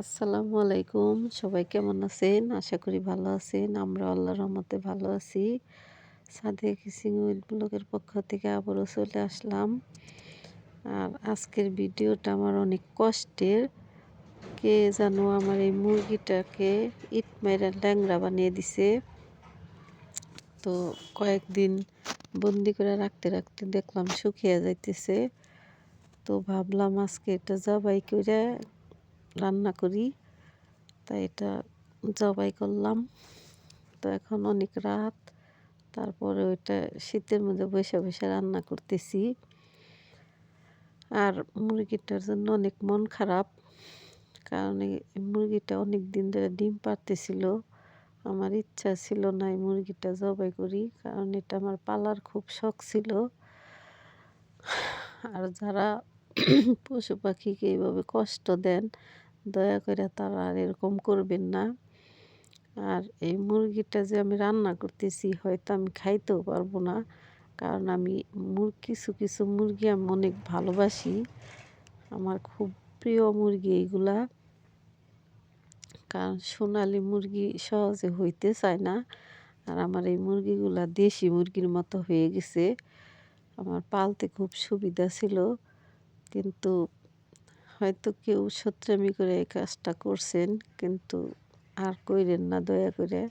আসসালামু আলাইকুম। সবাই কেমন আছেন? আশা করি ভালো আছেন। আমরা আল্লাহর রহমতে ভালো আছি। সাদে কিসিং উইথ ব্লগের পক্ষ থেকে আবারও চলে আসলাম। আর আজকের ভিডিওটা আমার অনেক কষ্টের। কে জানো আমার এই মুরগিটাকে ইট মেরে ল্যাংরা বানিয়ে দিছে। তো কয়েকদিন বন্দি করে রাখতে রাখতে দেখলাম শুকিয়ে যাইতেছে। তো ভাবলাম আজকে এটা জবাই করে রান্না করি। তাই এটা জবাই করলাম। তো এখন অনেক রাত। তারপরে ওইটা শীতের মধ্যে বসে বসে রান্না করতেছি। আর মুরগিটার জন্য অনেক মন খারাপ। কারণ মুরগিটা অনেক দিন ধরে ডিম পারতেছিল আমার ইচ্ছা ছিল না এই মুরগিটা জবাই করি। কারণ এটা আমার পালার খুব শখ ছিল। আর যারা পশু পাখিকে এইভাবে কষ্ট দেন, দয়া করে তারা আর এরকম করবেন না। আর এই মুরগিটা যে আমি রান্না করতেছি, হয়তো আমি খাইতেও পারব না। কারণ আমি কিছু কিছু মুরগি আমি অনেক ভালোবাসি। আমার খুব প্রিয় মুরগি এইগুলা। কারণ সোনালি মুরগি সহজে হইতে চায় না। আর আমার এই মুরগিগুলা দেশি মুরগির মতো হয়ে গেছে। আমার পালতে খুব সুবিধা ছিল। কিন্তু হয়তো কেউ সত্রামি করে এই কাজটা করছেন, কিন্তু আর কইরেন না দয়া করে।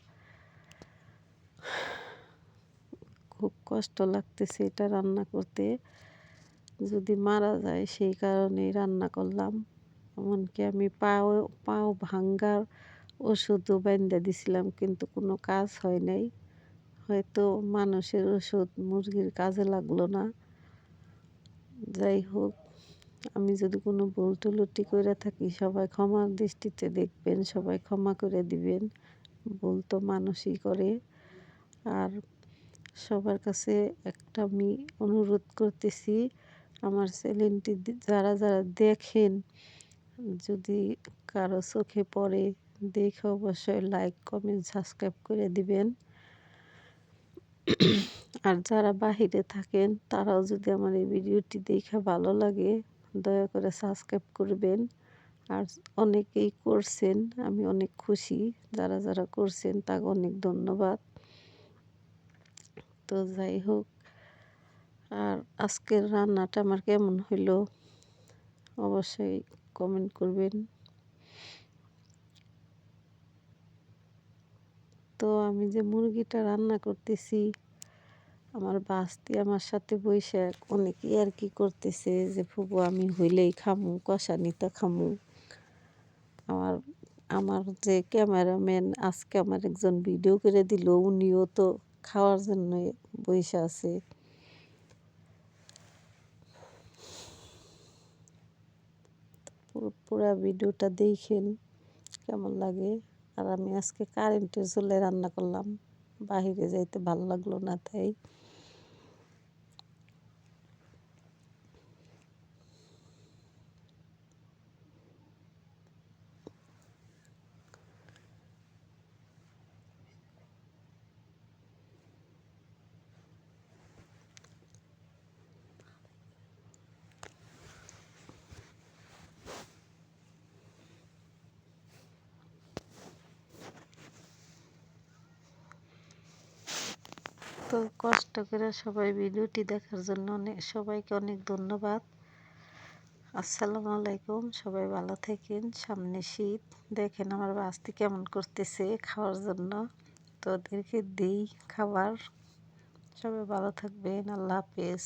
খুব কষ্ট লাগতেছে এটা রান্না করতে। যদি মারা যায় সেই কারণেই রান্না করলাম। এমনকি আমি পাও পাও ভাঙ্গার ওষুধও বাইন্দা দিছিলাম, কিন্তু কোনো কাজ হয় নাই। হয়তো মানুষের ওষুধ মুরগির কাজে লাগল না। যাই হোক আমি যদি কোনো ভুল টুলুটি করে থাকি, সবাই ক্ষমার দৃষ্টিতে দেখবেন, সবাই ক্ষমা করে দিবেন। ভুল তো মানুষই করে। আর সবার কাছে একটা আমি অনুরোধ করতেছি, আমার চ্যানেলটি যারা যারা দেখেন, যদি কারও চোখে পড়ে, দেখে অবশ্যই লাইক, কমেন্ট, সাবস্ক্রাইব করে দিবেন। আর যারা বাহিরে থাকেন, তারাও যদি আমার এই ভিডিওটি দেখে ভালো লাগে দয়া করে সাবস্ক্রাইব করবেন। আর অনেকেই করছেন, আমি অনেক খুশি। যারা যারা করছেন, তাকে অনেক ধন্যবাদ। তো যাই হোক, আর আজকের রান্নাটা আমার কেমন হইল অবশ্যই কমেন্ট করবেন। তো আমি যে মুরগিটা রান্না করতেছি আমার বাস্তি আমার সাথে বৈশে অনেক আর কি করতেছে যে ফুবু আমি হইলেই খামু কষানিতে খামু। আমার আমার যে ক্যামেরাম্যান আজকে আমার একজন ভিডিও করে দিল, উনিও তো খাওয়ার জন্য বসে আছে। পুরা ভিডিওটা দেখেন, কেমন লাগে? আর আমি আজকে কারেন্টের চুলে রান্না করলাম। বাহিরে যাইতে ভালো লাগল না তাই তো কষ্ট করে সবাই ভিডিওটি দেখার জন্য অনেক, সবাইকে অনেক ধন্যবাদ। আসসালামু আলাইকুম, সবাই ভালো থাকেন, সামনে শীত। দেখেন আমার বাস্তি কেমন করতেছে খাওয়ার জন্য। তো ওদেরকে দিই খাবার। সবাই ভালো থাকবেন, আল্লাহ হাফেজ।